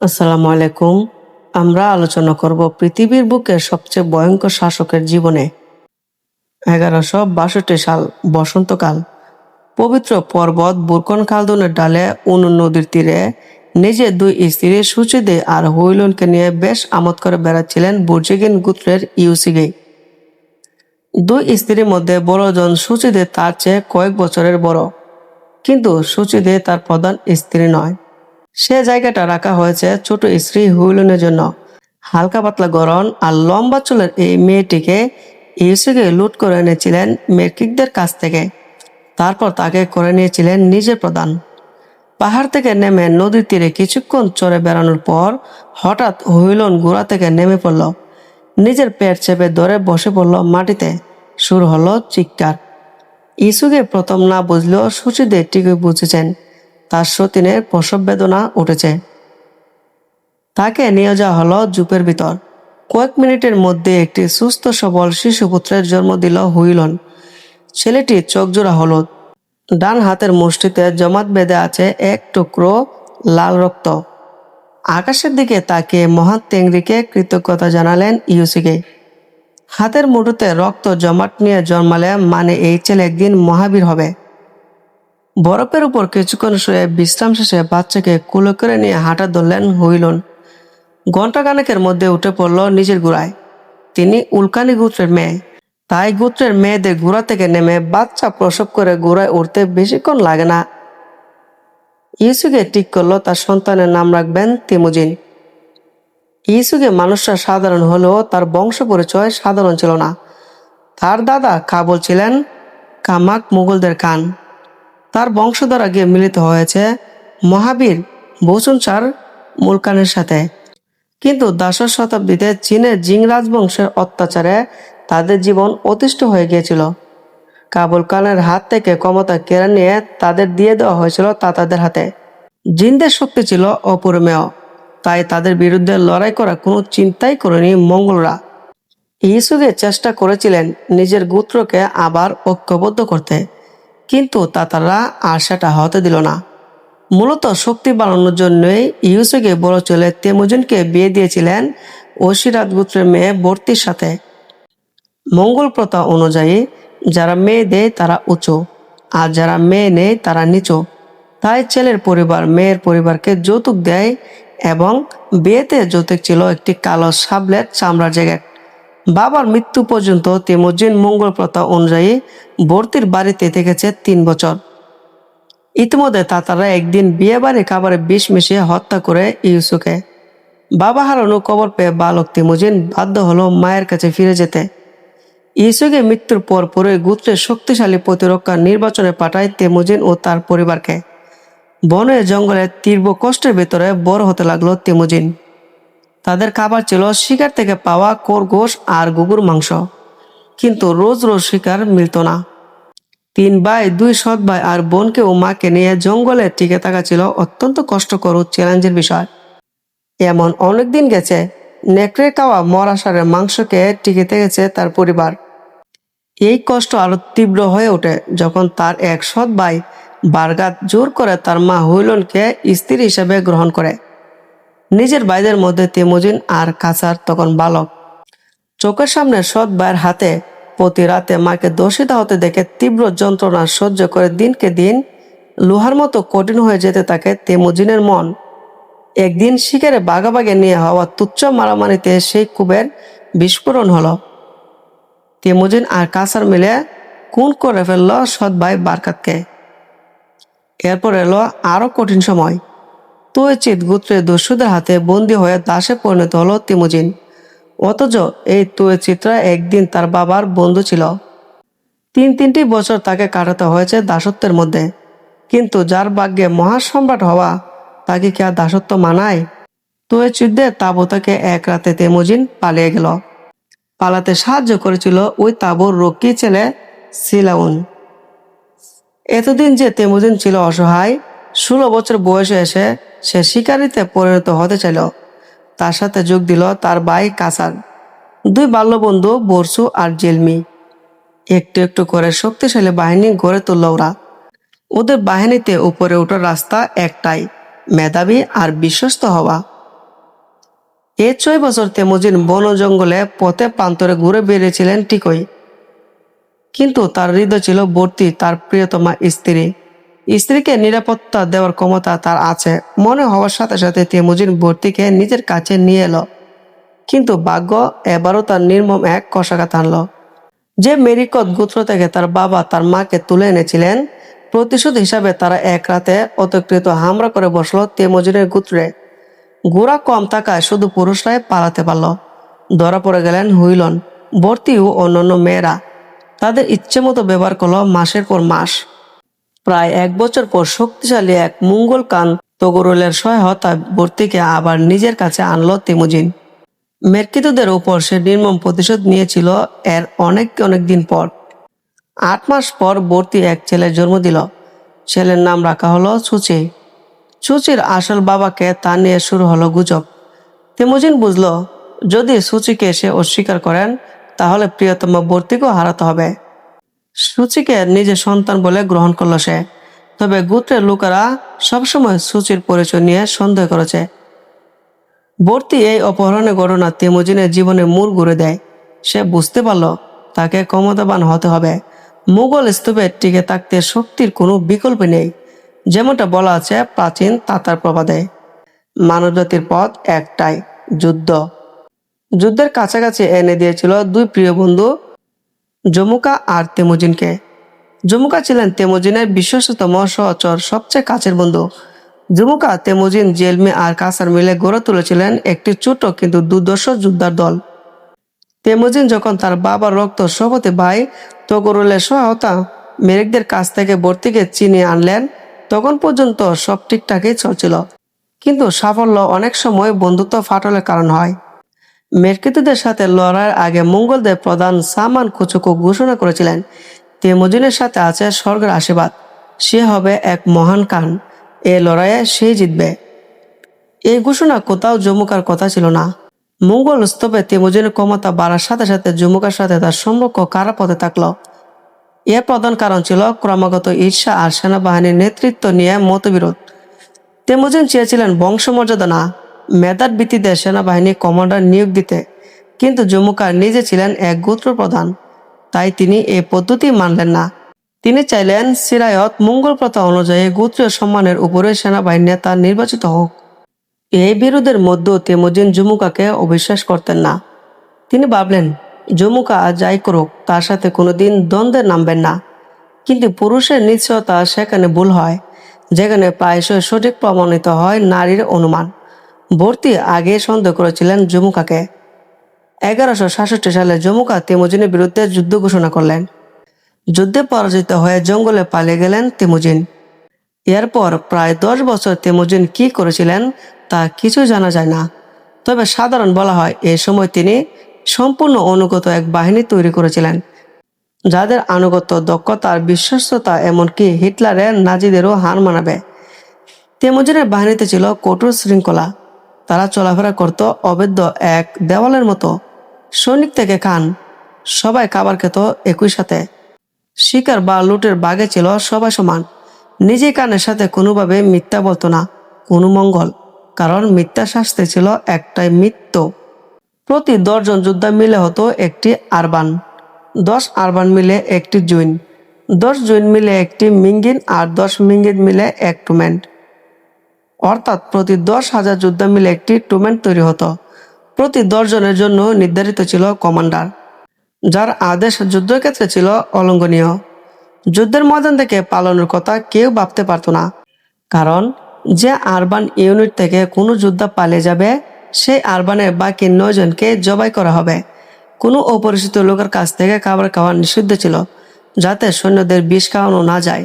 আসসালামু আলাইকুম। আমরা আলোচনা করব পৃথিবীর বুকে সবচেয়ে ভয়ঙ্কর শাসকের জীবনে। এগারোশো বাষট্টি সাল, বসন্তকাল। পবিত্র পর্বত বুরকন খালদুনের ডালে উনু নদীর তীরে নিজের দুই স্ত্রী সুচিদে আর হুইলনকে নিয়ে বেশ আমোদ করে বেড়াচ্ছিলেন বুর্জিগিন গুত্রের ইউসিগে। দুই স্ত্রীর মধ্যে বড়জন সুচিদে তার চেয়ে কয়েক বছরের বড়। কিন্তু সুচিদে তার প্রধান স্ত্রী নয়। সে জায়গাটা রাখা হয়েছে ছোট স্ত্রী হুইলনের জন্য। হালকা পাতলা গরম আর লম্বা চুলের এই মেয়েটিকে ইউসুকে লুট করে এনেছিলেন মেরকিকদের কাছ থেকে। তারপর তাকে করে নিয়েছিলেন নিজের প্রধান। পাহাড় থেকে নেমে নদীর তীরে কিছুক্ষণ চড়ে বেড়ানোর পর হঠাৎ হুইলন গোড়া থেকে নেমে পড়ল। নিজের পেট চেপে ধরে বসে পড়ল মাটিতে। শুরু হলো চিৎকার। ইসুকে প্রথম না বুঝলেও সুচিদে ঠিকই বুঝেছেন। তার সতীনের প্রসব বেদনা উঠেছে। তাকে নিয়ে যাওয়া হলো জুপের ভিতর। কয়েক মিনিটের মধ্যে একটি সুস্থ সবল শিশুপুত্রের জন্ম দিল হুইলন। ছেলেটি চোখজোড়া হলুদ। ডান হাতের মুষ্টিতে জমাট বেঁধে আছে এক টুকরো লাল রক্ত। আকাশের দিকে তাকে মহান তেংরিকে কৃতজ্ঞতা জানালেন ইউসিকে। হাতের মুঠোতে রক্ত জমাট নিয়ে জন্মালে মানে এই ছেলে একদিন মহাবীর হবে। বরফের উপর কিছুক্ষণ শুয়ে বিশ্রাম শেষে বাচ্চাকে কুলো করে নিয়ে হাঁটা ধরলেন হইলন। ঘণ্টা কানেকের মধ্যে উঠে পড়ল নিজের গুড়ায়। তিনি উল্কানি গোত্রের মেয়ে। তাই গোত্রের মেয়েদের গুড়া থেকে নেমে বাচ্চা প্রসব করে গুড়ায় উঠতে বেশিক্ষণ লাগে না। ইসুকে ঠিক করল তার সন্তানের নাম রাখবেন তিমুজিন। ইসুকে মানুষরা সাধারণ হলেও তার বংশ পরিচয় সাধারণ ছিল না। তার দাদা কাবুল ছিলেন কামাক মুঘলদের খান। তার বংশধরা গিয়ে মিলিত হয়েছে মহাবীর বসুনসার মুলকানের সাথে। কিন্তু দশম শতাব্দীতে চীনের জিং রাজবংশের অত্যাচারে তাদের জীবন অতিষ্ঠ হয়ে গিয়েছিল। কাবুল খানের হাত থেকে ক্ষমতা কেড়ে নিয়ে তাদের দিয়ে দেওয়া হয়েছিল তাতাদের হাতে। জিনদের শক্তি ছিল অপরিমেয়, তাই তাদের বিরুদ্ধে লড়াই করা কোনো চিন্তাই করেনি মঙ্গলরা। ইসুগে চেষ্টা করেছিলেন নিজের গোত্রকে আবার ঐক্যবদ্ধ করতে। কিন্তু তাতারা আর সেটা হতে দিল না। মূলত শক্তি বাড়ানোর জন্যই ইউসুকে বড় ছেলে তেমুজিনকে বিয়ে দিয়েছিলেন ওসিরাত গোত্রের মেয়ে বর্তির সাথে। মঙ্গল প্রথা অনুযায়ী যারা মেয়ে দেয় তারা উঁচু, আর যারা মেয়ে নেয় তারা নিচু। তাই ছেলের পরিবার মেয়ের পরিবারকে যৌতুক দেয় এবং বিয়েতে যৌতুক ছিল একটি কালো সাবলেট চামড়ার জ্যাকেট। বাবার মৃত্যু পর্যন্ত তেমুজিন মঙ্গল প্রথা অনুযায়ী ভর্তির বাড়িতে থেকেছে তিন বছর। ইতিমধ্যে তাতারা একদিন বিয়ে বাড়ি খাবারে বিষ মিশিয়ে হত্যা করে ইউসুকে বাবা হারানো কবর পেয়ে বালক তিমুজিন বাধ্য হলো মায়ের কাছে ফিরে যেতে। ইসুকে মৃত্যুর পর পরে গোত্রের শক্তিশালী প্রতিরক্ষা নির্বাচনে পাঠায় তেমুজিন ও তার পরিবারকে। বনে জঙ্গলে তীব্র কষ্টের ভেতরে বড় হতে লাগল তেমুজিন তাদের খাবার ছিল শিকার থেকে পাওয়া খরগোশ আর গুগুর মাংস। কিন্তু রোজ রোজ শিকার মিলত না। তিন ভাই, দুই সৎ ভাই আর বোনকে ও মাকে নিয়ে জঙ্গলে টিকে থাকা ছিল অত্যন্ত কষ্টকর ও চ্যালেঞ্জের বিষয়। এমন অনেক দিন গেছে, নেকড়ে খাওয়া মরাসারের মাংসকে টিকে থেকেছে তার পরিবার। এই কষ্ট আরও তীব্র হয়ে ওঠে যখন তার এক সৎ ভাই বারগাত জোর করে তার মা হুইলনকে স্ত্রী হিসেবে গ্রহণ করে। নিজের ভাইদের মধ্যে তেমুজিন আর কাসার তখন বালক। চোখের সামনে সৎ ভাইয়ের হাতে প্রতি রাতে মাকে দোষিতা হতে দেখে তীব্র যন্ত্রণা সহ্য করে দিনকে দিন লোহার মতো কঠিন হয়ে যেতে থাকে তেমুজিনের মন। একদিন শিকারে বাগাবাগে নিয়ে হওয়া তুচ্ছ মারামারিতে সেই কুবের বিস্ফোরণ হলো। তেমুজিন আর কাসার মিলে খুন করে ফেলল সৎ ভাই বারকাতকে। এরপর এলো আরও কঠিন সময়। তুয়েচিত গোত্রের দস্যুদের হাতে বন্দী হয়ে দাসে পরিণত হলো তিমুজিন। অথচ এই তুয়েচিত্রা একদিন তার বাবার বন্ধু ছিল। তিন তিনটি বছর তাকে কাটাতে হয়েছে দাসত্বের মধ্যে। কিন্তু যার ভাগ্যে মহাসম্রাট হওয়া, তাকে কি আর দাসত্ব মানায়? তুয়েচিতদের তাবুতাকে এক রাতে তেমুজিন পালিয়ে গেল। পালাতে সাহায্য করেছিল ওই তাবুর রক্ষী ছেলে সিলাউন। এতদিন যে তেমুজিন ছিল অসহায় ষোলো বছর বয়সে এসে সে শিকারিতে পরিণত হতে চাইল। তার সাথে যোগ দিল তার ভাই কাসার দুই বাল্যবন্ধু বর্ষু আর জেলমি। একটু একটু করে শক্তিশালী বাহিনী গড়ে তুলল ওরা। ওদের বাহিনীতে উপরে ওঠার রাস্তা একটাই, মেধাবী আর বিশ্বস্ত হওয়া। এ ছয় বছর তেমুজিন বন জঙ্গলে পথে প্রান্তরে ঘুরে বেরিয়েছিলেন ঠিকই। কিন্তু তার হৃদয় ছিল ভর্তি তার প্রিয়তমা স্ত্রী। স্ত্রীকে নিরাপত্তা দেওয়ার ক্ষমতা তার আছে। মনে হওয়ার সাথে সাথে তেমুজিন ভর্তিকে নিজের কাছে নিয়ে এলো। কিন্তু ভাগ্য এবারও তার নির্মম এক কষাঘাত আনল। যে মেরিকত গোত্র থেকে তার বাবা তার মাকে তুলে এনেছিলেন, প্রতিশোধ হিসাবে তারা এক রাতে অতকৃত হামলা করে বসল তেমুজিনের গুত্রে। গোড়া কম থাকায় শুধু পুরুষরাই পালাতে পারল। ধরা পড়ে গেলেন হুইলন, ভর্তি ও অন্যান্য মেয়েরা। তাদের ইচ্ছে মতো ব্যবহার করল মাসের পর মাস। প্রায় এক বছর পর শক্তিশালী এক মঙ্গল কান তগরুলের সহায়তা ভর্তিকে আবার নিজের কাছে আনলো তেমুজিন। মেরকিতদের ওপর সে নির্মম প্রতিশোধ নিয়েছিল এর অনেক অনেক দিন পর। আট মাস পর ভর্তি এক ছেলের জন্ম দিল। ছেলের নাম রাখা হলো সুচি। সুচির আসল বাবাকে তা নিয়ে শুরু হলো গুজব। তেমুজিন বুঝলো, যদি সুচিকে সে অস্বীকার করেন, তাহলে প্রিয়তম ভর্তিকেও হারাতে হবে। সুচিকে নিজের সন্তান বলে গ্রহণ করল সে। তবে গোত্রের লোকেরা সবসময় সুচির পরিচয় নিয়ে সন্দেহ করেছে। ভর্তি এই অপহরণের ঘটনা তেমুজিনের জীবনে মূর ঘুরে দেয়। সে বুঝতে পারল তাকে ক্ষমতাবান হতে হবে। মুঘল স্তূপে টিকে থাকতে শক্তির কোনো বিকল্প নেই। যেমনটা বলা আছে প্রাচীন তাতার প্রবাদে। মানবজাতির পথ একটাই, যুদ্ধ। যুদ্ধের কাছাকাছি এনে দিয়েছিল দুই প্রিয় বন্ধু জমুকা আর তেমুজিনকে জমুকা ছিলেন তেমুজিনের বিশ্বস্ততম সহচর, সবচেয়ে কাছের বন্ধু। জুমুকা তেমুজিন জেলমি আর কাসার মিলে গড়ে তুলেছিলেন একটি ছোট কিন্তু দুর্দর্শ যোদ্ধার দল। তেমুজিন যখন তার বাবার রক্ত সবতে ভাই তগরুলের সহায়তা মেরিকদের কাছ থেকে ভর্তিকে চিনিয়ে আনলেন, তখন পর্যন্ত সব ঠিকঠাকই চলছিল। কিন্তু সাফল্য অনেক সময় বন্ধুত্ব ফাটলের কারণ হয়। মেরকিতদের সাথে লড়াইয়ের আগে মঙ্গলদের প্রধান সামান কুচুকু ঘোষণা করেছিলেন তেমুজিনের সাথে আছে স্বর্গের আশীর্বাদ। সে হবে এক মহান কান। এ লড়াইয়ে সে জিতবে। এই ঘোষণা কোথাও জমুকার কথা ছিল না। মঙ্গল স্তূপে তেমুজিনের ক্ষমতা বাড়ার সাথে সাথে জমুকার সাথে তার সম্পর্ক কারা পথে থাকল। এর প্রধান কারণ ছিল ক্রমাগত ঈর্ষা আর সেনাবাহিনীর নেতৃত্ব নিয়ে মতবিরোধ। তেমুজিন চেয়েছিলেন বংশমর্যাদা না। মেধার ভিত্তিতে সেনাবাহিনী কমান্ডার নিয়োগ দিতে। কিন্তু জম্মুকার নিজে ছিলেন এক গোত্র প্রধান তাই তিনি এই পদ্ধতি মানলেন না। তিনি চাইলেন সিরায়ত মঙ্গল প্রথা অনুযায়ী গোত্রীয় সম্মানের উপরে সেনাবাহিনী নেতা নির্বাচিত হোক। এই বিরোধের মধ্যেও তেমুজিন জুমুকাকে অবিশ্বাস করতেন না। তিনি ভাবলেন জমুকা যাই করুক, তার সাথে কোনোদিন দ্বন্দ্বে নামবেন না। কিন্তু পুরুষের নিশ্চয়তা সেখানে ভুল হয়, যেখানে প্রায়শই সঠিক প্রমাণিত হয় নারীর অনুমান। ভর্তি আগে সন্দেহ করেছিলেন জমুকাকে এগারোশো সাতষট্টি সালে জমুকা তেমুজিনের বিরুদ্ধে যুদ্ধ ঘোষণা করলেন। যুদ্ধে পরাজিত হয়ে জঙ্গলে পালিয়ে গেলেন তেমুজিন। এরপর প্রায় দশ বছর তেমুজিন কি করেছিলেন তা কিছু জানা যায় না। তবে সাধারণ বলা হয়, এ সময় তিনি সম্পূর্ণ অনুগত এক বাহিনী তৈরি করেছিলেন, যাদের আনুগত্য, দক্ষতা আর বিশ্বস্ততা, এমনকি হিটলারের নাজিদেরও হার মানাবে। তেমুজিনের বাহিনীতে ছিল কঠোর শৃঙ্খলা। তারা চলাফেরা করত অবেদ্য এক দেওয়ালের মতো। সৈনিক থেকে খান। সবাই খাবার খেত একই সাথে। শিকার বা লুটের বাগে ছিল সবাই সমান। নিজে কানের সাথে কোনোভাবে মিথ্যা বলতো না, কোনো মঙ্গল। কারণ মিথ্যা শাস্তি ছিল একটাই মৃত্যু প্রতি দশজন যোদ্ধা মিলে হতো একটি আরবান। দশ আরবান মিলে একটি জুইন দশ জুইন মিলে একটি মিঙ্গিন আর দশ মিঙ্গিন মিলে এক টুমেন্ট অর্থাৎ প্রতি দশ হাজার যোদ্ধা মিলে একটি টুমেন্ট তৈরি হতো। প্রতি জনের জন্য নির্ধারিত ছিল কমান্ডার, যার আদেশ যুদ্ধক্ষেত্রে ছিল অলঙ্ঘনীয়। যুদ্ধের ময়দান থেকে পালনের কথা কেউ ভাবতে পারত না, কারণ যে আরবান ইউনিট থেকে কোনো যোদ্ধা পালিয়ে যাবে, সেই আরবানের বাকি নয়জনকে জবাই করা হবে। কোনো অপরিচিত লোকের কাছ থেকে খাবার খাওয়া নিষিদ্ধ ছিল, যাতে সৈন্যদের বিষ খাওয়ানো না যায়।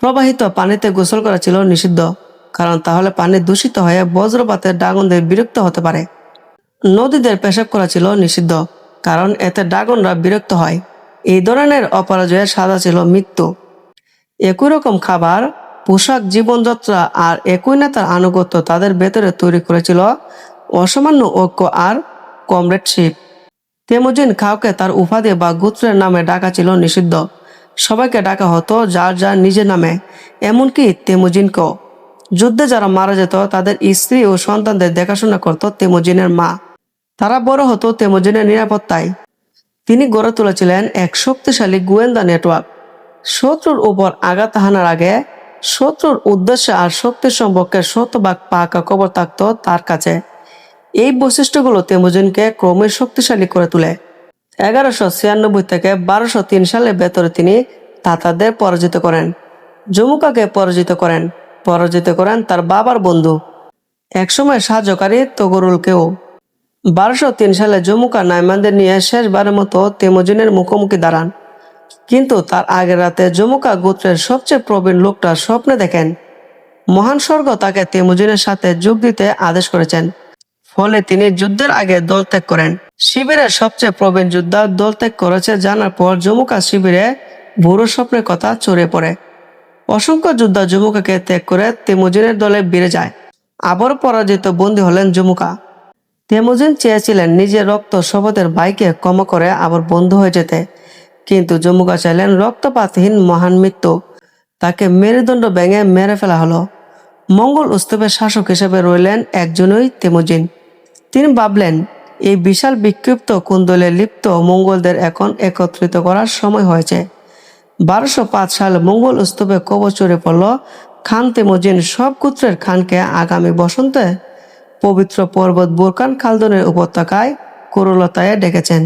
প্রবাহিত পানিতে গোসল করা ছিল নিষিদ্ধ। কারণ তাহলে পানি দূষিত হয়ে বজ্রপাতের ডাগনদের বিরক্ত হতে পারে। নদীদের পেশাব করা ছিল নিষিদ্ধ, কারণ এতে ড্রাগনরা বিরক্ত হয়। এই ধরনের অপরাজয়ের সাজা ছিল মৃত্যু। একই রকম খাবার, পোশাক, জীবনযাত্রা আর একই নেতার আনুগত্য তাদের ভেতরে তৈরি করেছিল অসামান্য ঐক্য আর কমরেডশিপ। তেমুজিন কাউকে তার উপাধি বা গোত্রের নামে ডাকা ছিল নিষিদ্ধ। সবাইকে ডাকা হতো যার যার নিজের নামে, এমনকি তেমুজিনকেও। যুদ্ধে যারা মারা যেত, তাদের স্ত্রী ও সন্তানদের দেখাশোনা করত তেমুজিনের মা। তারা বড় হতো তেমুজিনের নিরাপত্তায়। তিনি গড়ে তুলেছিলেন এক শক্তিশালী গোয়েন্দা নেটওয়ার্ক। শত্রুর উপর আঘাত হানার আগে শত্রুর উদ্দেশ্যে আর শক্তির সম্পর্কে শতভাগ পাকা খবর থাকতো তার কাছে। এই বৈশিষ্ট্যগুলো তেমুজিনকে ক্রমে শক্তিশালী করে তোলে। এগারোশো ছিয়ানব্বই থেকে বারোশো তিন সালের ভেতরে তিনি তাতাদের পরাজিত করেন। জমুকাকে পরাজিত করেন। পরাজিত করেন তার বাবার বন্ধু। একসময় সাহায্যকারী তগরুলকেও। বারোশো তিন সালে জমুকা নাইমানদের নিয়ে শেষবারের মতো তেমুজিনের মুখোমুখি দাঁড়ান। কিন্তু তার আগের রাতে জমুকা গোত্রের সবচেয়ে প্রবীণ লোকটা স্বপ্নে দেখেন। মহান স্বর্গ তাকে তেমুজিনের সাথে যোগ দিতে আদেশ করেছেন। ফলে তিনি যুদ্ধের আগে দল ত্যাগ করেন। শিবিরের সবচেয়ে প্রবীণ যোদ্ধা দল ত্যাগ করেছে জানার পর জমুকা শিবিরে বুড়ো স্বপ্নের কথা ছড়িয়ে পড়ে। অসংখ্য যোদ্ধা জমুকাকে ত্যাগ করে তেমুজিনের দলে বেড়ে যায়। আবার পরাজিত বন্দী হলেন জমুকা তেমুজিন চেয়েছিলেন নিজের রক্ত শপথের ভাইকে ক্ষমা করে আবার বন্ধু হয়ে যেতে। কিন্তু যমুকা চাইলেন রক্তপাতহীন মহান মৃত্যু। তাকে মেরুদণ্ড ভেঙে মেরে ফেলা হলো। মঙ্গল উস্তবের শাসক হিসেবে রইলেন একজনই তেমুজিন। তিনি ভাবলেন, এই বিশাল বিক্ষিপ্ত কুন্দলে লিপ্ত মঙ্গলদের এখন একত্রিত করার সময় হয়েছে। বারোশো পাঁচ সাল মঙ্গল স্তূপে কবচরে পড়ল। খান তেমুজিন সব গোত্রের খানকে আগামী বসন্তে পবিত্র পর্বত বোরকান খালদনের উপত্যকায় করুলতায় ডেকেছেন।